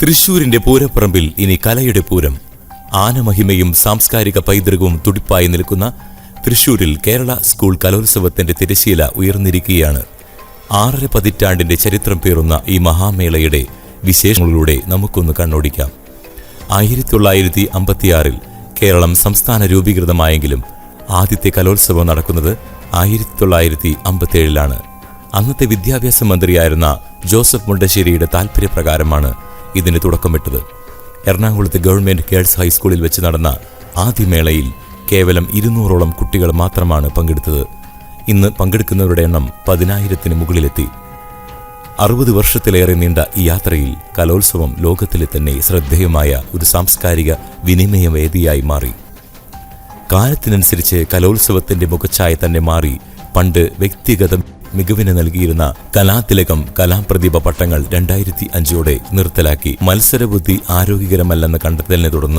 തൃശൂരിന്റെ പൂരപ്പറമ്പിൽ ഇനി കലയുടെ പൂരം. ആനമഹിമയും സാംസ്കാരിക പൈതൃകവും തുടിപ്പായി നിൽക്കുന്ന തൃശൂരിൽ കേരള സ്കൂൾ കലോത്സവത്തിന്റെ തിരശീല ഉയർന്നിരിക്കുകയാണ്. ആറര പതിറ്റാണ്ടിന്റെ ചരിത്രം പേറുന്ന ഈ മഹാമേളയുടെ വിശേഷങ്ങളിലൂടെ നമുക്കൊന്ന് കണ്ണോടിക്കാം. ആയിരത്തി തൊള്ളായിരത്തി അമ്പത്തിയാറിൽ കേരളം സംസ്ഥാന രൂപീകൃതമായെങ്കിലും ആദ്യത്തെ കലോത്സവം നടക്കുന്നത് ആയിരത്തി തൊള്ളായിരത്തി അമ്പത്തിയേഴിലാണ് അന്നത്തെ വിദ്യാഭ്യാസ മന്ത്രിയായിരുന്ന ജോസഫ് മുണ്ടശ്ശേരിയുടെ താൽപര്യപ്രകാരമാണ് ഇതിന് തുടക്കമിട്ടത്. എറണാകുളത്ത് ഗവൺമെന്റ് ഗേൾസ് ഹൈസ്കൂളിൽ വെച്ച് നടന്ന ആദ്യ മേളയിൽ കേവലം ഇരുന്നൂറോളം കുട്ടികൾ മാത്രമാണ് പങ്കെടുത്തത്. ഇന്ന് പങ്കെടുക്കുന്നവരുടെ എണ്ണം പതിനായിരത്തിന് മുകളിലെത്തി. അറുപത് വർഷത്തിലേറെ നീണ്ട ഈ യാത്രയിൽ കലോത്സവം ലോകത്തിലെ തന്നെ ശ്രദ്ധേയമായ ഒരു സാംസ്കാരിക വിനിമയ വേദിയായി മാറി. കാലത്തിനനുസരിച്ച് കലോത്സവത്തിന്റെ മുഖച്ഛായ തന്നെ മാറി. പണ്ട് വ്യക്തിഗത മികവിന് നൽകിയിരുന്ന കലാതിലകം കലാപ്രതിഭ പട്ടങ്ങൾ രണ്ടായിരത്തി അഞ്ചോടെ നിർത്തലാക്കി മത്സരബുദ്ധി ആരോഗ്യകരമല്ലെന്ന കണ്ടെത്തലിനെ തുടർന്ന്